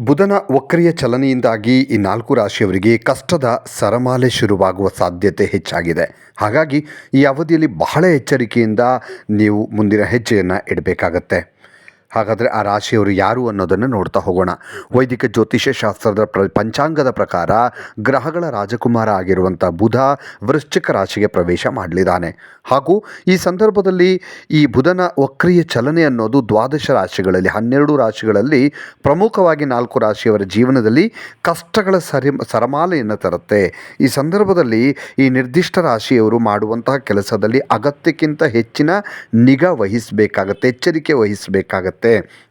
ಬುಧನ ವಕ್ರಿಯ ಚಲನೆಯಿಂದಾಗಿ ಈ ನಾಲ್ಕು ರಾಶಿಯವರಿಗೆ ಕಷ್ಟದ ಸರಮಾಲೆ ಶುರುವಾಗುವ ಸಾಧ್ಯತೆ ಹೆಚ್ಚಾಗಿದೆ. ಹಾಗಾಗಿ ಈ ಅವಧಿಯಲ್ಲಿ ಬಹಳ ಎಚ್ಚರಿಕೆಯಿಂದ ನೀವು ಮುಂದಿನ ಹೆಜ್ಜೆಯನ್ನು ಇಡಬೇಕಾಗತ್ತೆ. ಹಾಗಾದರೆ ಆ ರಾಶಿಯವರು ಯಾರು ಅನ್ನೋದನ್ನು ನೋಡ್ತಾ ಹೋಗೋಣ. ವೈದಿಕ ಜ್ಯೋತಿಷ್ಯ ಶಾಸ್ತ್ರದ ಪ್ರ, ಪಂಚಾಂಗದ ಪ್ರಕಾರ ಗ್ರಹಗಳ ರಾಜಕುಮಾರ ಆಗಿರುವಂಥ ಬುಧ ವೃಶ್ಚಿಕ ರಾಶಿಗೆ ಪ್ರವೇಶ ಮಾಡಲಿದ್ದಾನೆ. ಹಾಗೂ ಈ ಸಂದರ್ಭದಲ್ಲಿ ಈ ಬುಧನ ವಕ್ರಿಯ ಚಲನೆ ಅನ್ನೋದು ದ್ವಾದಶ ರಾಶಿಗಳಲ್ಲಿ, ಹನ್ನೆರಡು ರಾಶಿಗಳಲ್ಲಿ ಪ್ರಮುಖವಾಗಿ ನಾಲ್ಕು ರಾಶಿಯವರ ಜೀವನದಲ್ಲಿ ಕಷ್ಟಗಳ ಸರಿ, ಸರಮಾಲೆಯನ್ನು ತರುತ್ತೆ. ಈ ಸಂದರ್ಭದಲ್ಲಿ ಈ ನಿರ್ದಿಷ್ಟ ರಾಶಿಯವರು ಮಾಡುವಂತಹ ಕೆಲಸದಲ್ಲಿ ಅಗತ್ಯಕ್ಕಿಂತ ಹೆಚ್ಚಿನ ನಿಗಾ ವಹಿಸಬೇಕಾಗತ್ತೆ, ಎಚ್ಚರಿಕೆ ವಹಿಸಬೇಕಾಗತ್ತೆ.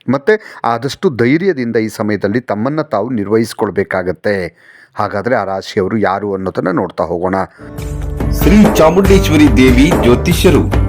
ಮತ್ತು ಆದಷ್ಟು ಧೈರ್ಯದಿಂದ ಈ ಸಮಯದಲ್ಲಿ ತಮ್ಮನ್ನು ತಾವು ನಿರ್ವಹಿಸ್ಕೊಳ್ಬೇಕಾಗತ್ತೆ. ಹಾಗಾದರೆ ಆ ರಾಶಿಯವರು ಯಾರು ಅನ್ನೋದನ್ನು ನೋಡ್ತಾ ಹೋಗೋಣ. ಶ್ರೀ ಚಾಮುಂಡೇಶ್ವರಿ ದೇವಿ ಜ್ಯೋತಿಷ್ಯರು.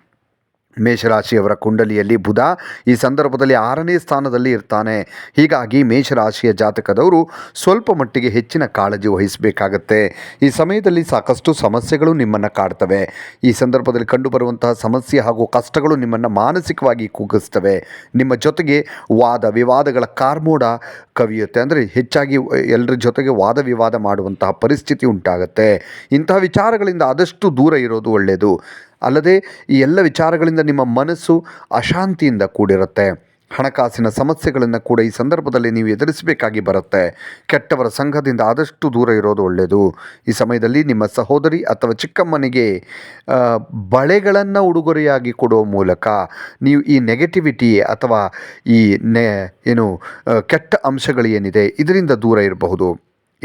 ಮೇಷರಾಶಿಯವರ ಕುಂಡಲಿಯಲ್ಲಿ ಬುಧ ಈ ಸಂದರ್ಭದಲ್ಲಿ ಆರನೇ ಸ್ಥಾನದಲ್ಲಿ ಇರ್ತಾನೆ. ಹೀಗಾಗಿ ಮೇಷರಾಶಿಯ ಜಾತಕದವರು ಸ್ವಲ್ಪ ಮಟ್ಟಿಗೆ ಹೆಚ್ಚಿನ ಕಾಳಜಿ ವಹಿಸಬೇಕಾಗತ್ತೆ. ಈ ಸಮಯದಲ್ಲಿ ಸಾಕಷ್ಟು ಸಮಸ್ಯೆಗಳು ನಿಮ್ಮನ್ನು ಕಾಡ್ತವೆ. ಈ ಸಂದರ್ಭದಲ್ಲಿ ಕಂಡುಬರುವಂತಹ ಸಮಸ್ಯೆ ಹಾಗೂ ಕಷ್ಟಗಳು ನಿಮ್ಮನ್ನು ಮಾನಸಿಕವಾಗಿ ಕುಗ್ಗಿಸ್ತವೆ. ನಿಮ್ಮ ಜೊತೆಗೆ ವಾದ ವಿವಾದಗಳ ಕಾರ್ಮೋಡ ಕವಿಯುತ್ತೆ. ಅಂದರೆ ಹೆಚ್ಚಾಗಿ ಎಲ್ಲರ ಜೊತೆಗೆ ವಾದ ವಿವಾದ ಮಾಡುವಂತಹ ಪರಿಸ್ಥಿತಿ ಉಂಟಾಗುತ್ತೆ. ಇಂತಹ ವಿಚಾರಗಳಿಂದ ಆದಷ್ಟು ದೂರ ಇರೋದು ಒಳ್ಳೆಯದು ಅಲ್ಲದೆ ಈ ಎಲ್ಲ ವಿಚಾರಗಳಿಂದ ನಿಮ್ಮ ಮನಸ್ಸು ಅಶಾಂತಿಯಿಂದ ಕೂಡಿರುತ್ತೆ. ಹಣಕಾಸಿನ ಸಮಸ್ಯೆಗಳನ್ನು ಕೂಡ ಈ ಸಂದರ್ಭದಲ್ಲಿ ನೀವು ಎದುರಿಸಬೇಕಾಗಿ ಬರುತ್ತೆ. ಕೆಟ್ಟವರ ಸಂಘದಿಂದ ಆದಷ್ಟು ದೂರ ಇರೋದು ಒಳ್ಳೆಯದು ಈ ಸಮಯದಲ್ಲಿ ನಿಮ್ಮ ಸಹೋದರಿ ಅಥವಾ ಚಿಕ್ಕಮ್ಮನಿಗೆ ಬಳೆಗಳನ್ನು ಉಡುಗೊರೆಯಾಗಿ ಕೊಡುವ ಮೂಲಕ ನೀವು ಈ ನೆಗೆಟಿವಿಟಿ ಅಥವಾ ಈ ನೆ, ಏನು ಕೆಟ್ಟ ಅಂಶಗಳು ಏನಿದೆ ಇದರಿಂದ ದೂರ ಇರಬಹುದು.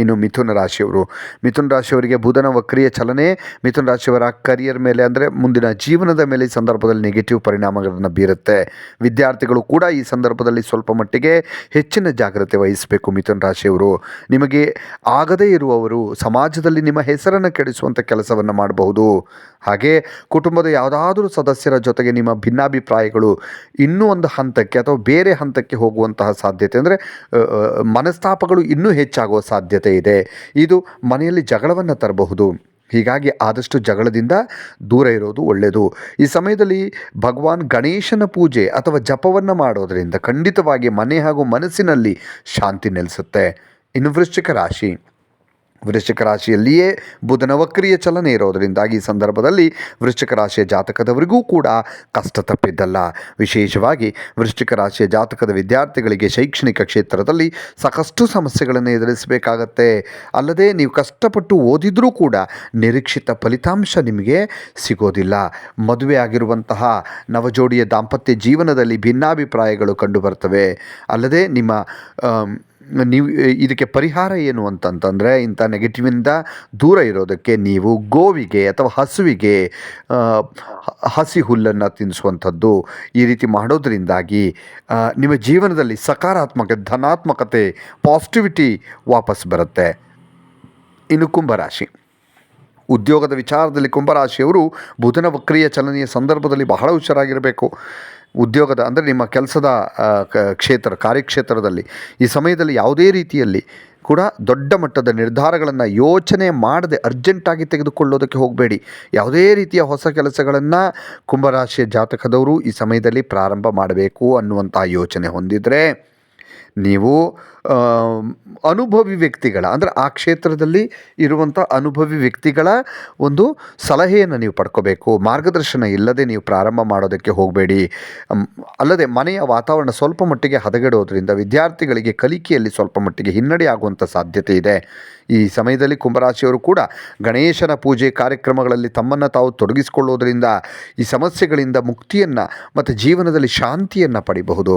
ಇನ್ನು ಮಿಥುನ ರಾಶಿಯವರು. ಮಿಥುನ ರಾಶಿಯವರಿಗೆ ಬುಧನ ವಕ್ರಿಯ ಚಲನೆ, ಮಿಥುನ ರಾಶಿಯವರ ಕರಿಯರ್ ಮೇಲೆ ಅಂದರೆ ಮುಂದಿನ ಜೀವನದ ಮೇಲೆ ಈ ಸಂದರ್ಭದಲ್ಲಿ ನೆಗೆಟಿವ್ ಪರಿಣಾಮಗಳನ್ನು ಬೀರುತ್ತೆ. ವಿದ್ಯಾರ್ಥಿಗಳು ಕೂಡ ಈ ಸಂದರ್ಭದಲ್ಲಿ ಸ್ವಲ್ಪ ಮಟ್ಟಿಗೆ ಹೆಚ್ಚಿನ ಜಾಗ್ರತೆ ವಹಿಸಬೇಕು ಮಿಥುನ ರಾಶಿಯವರು. ನಿಮಗೆ ಆಗದೇ ಇರುವವರು ಸಮಾಜದಲ್ಲಿ ನಿಮ್ಮ ಹೆಸರನ್ನು ಕೆಡಿಸುವಂಥ ಕೆಲಸವನ್ನು ಮಾಡಬಹುದು. ಹಾಗೆ ಕುಟುಂಬದ ಯಾವುದಾದ್ರೂ ಸದಸ್ಯರ ಜೊತೆಗೆ ನಿಮ್ಮ ಭಿನ್ನಾಭಿಪ್ರಾಯಗಳು ಇನ್ನೂ ಒಂದು ಹಂತಕ್ಕೆ ಅಥವಾ ಬೇರೆ ಹಂತಕ್ಕೆ ಹೋಗುವಂತಹ ಸಾಧ್ಯತೆ ಅಂದರೆ ಮನಸ್ತಾಪಗಳು ಇನ್ನೂ ಹೆಚ್ಚಾಗುವ ಸಾಧ್ಯತೆ ಇದೆ. ಇದು ಮನೆಯಲ್ಲಿ ಜಗಳವನ್ನು ತರಬಹುದು. ಹೀಗಾಗಿ ಆದಷ್ಟು ಜಗಳದಿಂದ ದೂರ ಇರೋದು ಒಳ್ಳೆಯದು ಈ ಸಮಯದಲ್ಲಿ ಭಗವಾನ್ ಗಣೇಶನ ಪೂಜೆ ಅಥವಾ ಜಪವನ್ನು ಮಾಡೋದರಿಂದ ಖಂಡಿತವಾಗಿ ಮನೆ ಹಾಗೂ ಮನಸ್ಸಿನಲ್ಲಿ ಶಾಂತಿ ನೆಲೆಸುತ್ತೆ. ಇನ್ನು ವೃಶ್ಚಿಕ ರಾಶಿ. ವೃಶ್ಚಿಕ ರಾಶಿಯಲ್ಲಿಯೇ ಬುಧನ ವಕ್ರಿಯ ಚಲನೆ ಇರೋದರಿಂದಾಗಿ ಈ ಸಂದರ್ಭದಲ್ಲಿ ವೃಶ್ಚಿಕ ರಾಶಿಯ ಜಾತಕದವರಿಗೂ ಕೂಡ ಕಷ್ಟ ತಪ್ಪಿದ್ದಲ್ಲ. ವಿಶೇಷವಾಗಿ ವೃಶ್ಚಿಕ ರಾಶಿಯ ಜಾತಕದ ವಿದ್ಯಾರ್ಥಿಗಳಿಗೆ ಶೈಕ್ಷಣಿಕ ಕ್ಷೇತ್ರದಲ್ಲಿ ಸಾಕಷ್ಟು ಸಮಸ್ಯೆಗಳನ್ನು ಎದುರಿಸಬೇಕಾಗತ್ತೆ. ಅಲ್ಲದೆ ನೀವು ಕಷ್ಟಪಟ್ಟು ಓದಿದರೂ ಕೂಡ ನಿರೀಕ್ಷಿತ ಫಲಿತಾಂಶ ನಿಮಗೆ ಸಿಗೋದಿಲ್ಲ. ಮದುವೆ ಆಗಿರುವಂತಹ ನವಜೋಡಿಯ ದಾಂಪತ್ಯ ಜೀವನದಲ್ಲಿ ಭಿನ್ನಾಭಿಪ್ರಾಯಗಳು ಕಂಡುಬರ್ತವೆ. ಅಲ್ಲದೆ ನಿಮ್ಮ ನೀವು ಇದಕ್ಕೆ ಪರಿಹಾರ ಏನು ಅಂತಂತಂದರೆ, ಇಂಥ ನೆಗೆಟಿವಿಂದ ದೂರ ಇರೋದಕ್ಕೆ ನೀವು ಗೋವಿಗೆ ಅಥವಾ ಹಸುವಿಗೆ ಹಸಿ ಹುಲ್ಲನ್ನು ತಿನ್ನಿಸುವಂಥದ್ದು ಈ ರೀತಿ ಮಾಡೋದರಿಂದಾಗಿ ನಿಮ್ಮ ಜೀವನದಲ್ಲಿ ಸಕಾರಾತ್ಮಕ, ಧನಾತ್ಮಕತೆ ಪಾಸಿಟಿವಿಟಿ ವಾಪಸ್ ಬರುತ್ತೆ. ಇನ್ನು ಕುಂಭರಾಶಿ. ಉದ್ಯೋಗದ ವಿಚಾರದಲ್ಲಿ ಕುಂಭರಾಶಿಯವರು ಬುಧನ ವಕ್ರಿಯ ಚಲನೆಯ ಸಂದರ್ಭದಲ್ಲಿ ಬಹಳ ಹುಷಾರಾಗಿರಬೇಕು. ಉದ್ಯೋಗದ ಅಂದರೆ ನಿಮ್ಮ ಕೆಲಸದ ಕ್ಷೇತ್ರ, ಕಾರ್ಯಕ್ಷೇತ್ರದಲ್ಲಿ ಈ ಸಮಯದಲ್ಲಿ ಯಾವುದೇ ರೀತಿಯಲ್ಲಿ ಕೂಡ ದೊಡ್ಡ ಮಟ್ಟದ ನಿರ್ಧಾರಗಳನ್ನು ಯೋಚನೆ ಮಾಡದೆ ಅರ್ಜೆಂಟಾಗಿ ತೆಗೆದುಕೊಳ್ಳೋದಕ್ಕೆ ಹೋಗಬೇಡಿ. ಯಾವುದೇ ರೀತಿಯ ಹೊಸ ಕೆಲಸಗಳನ್ನು ಕುಂಭರಾಶಿಯ ಜಾತಕದವರು ಈ ಸಮಯದಲ್ಲಿ ಪ್ರಾರಂಭ ಮಾಡಬೇಕು ಅನ್ನುವಂತಹ ಯೋಚನೆ ಹೊಂದಿದರೆ ನೀವು ಅನುಭವಿ ವ್ಯಕ್ತಿಗಳ, ಅಂದರೆ ಆ ಕ್ಷೇತ್ರದಲ್ಲಿ ಇರುವಂಥ ಅನುಭವಿ ವ್ಯಕ್ತಿಗಳ ಒಂದು ಸಲಹೆಯನ್ನು ನೀವು ಪಡ್ಕೋಬೇಕು. ಮಾರ್ಗದರ್ಶನ ಇಲ್ಲದೆ ನೀವು ಪ್ರಾರಂಭ ಮಾಡೋದಕ್ಕೆ ಹೋಗಬೇಡಿ. ಅಲ್ಲದೆ ಮನೆಯ ವಾತಾವರಣ ಸ್ವಲ್ಪ ಮಟ್ಟಿಗೆ ಹದಗೆಡೋದ್ರಿಂದ ವಿದ್ಯಾರ್ಥಿಗಳಿಗೆ ಕಲಿಕೆಯಲ್ಲಿ ಸ್ವಲ್ಪ ಮಟ್ಟಿಗೆ ಹಿನ್ನಡೆ ಆಗುವಂಥ ಸಾಧ್ಯತೆ ಇದೆ. ಈ ಸಮಯದಲ್ಲಿ ಕುಂಭರಾಶಿಯವರು ಕೂಡ ಗಣೇಶನ ಪೂಜೆ ಕಾರ್ಯಕ್ರಮಗಳಲ್ಲಿ ತಮ್ಮನ್ನು ತಾವು ತೊಡಗಿಸಿಕೊಳ್ಳೋದ್ರಿಂದ ಈ ಸಮಸ್ಯೆಗಳಿಂದ ಮುಕ್ತಿಯನ್ನು ಮತ್ತು ಜೀವನದಲ್ಲಿ ಶಾಂತಿಯನ್ನು ಪಡಿಬಹುದು.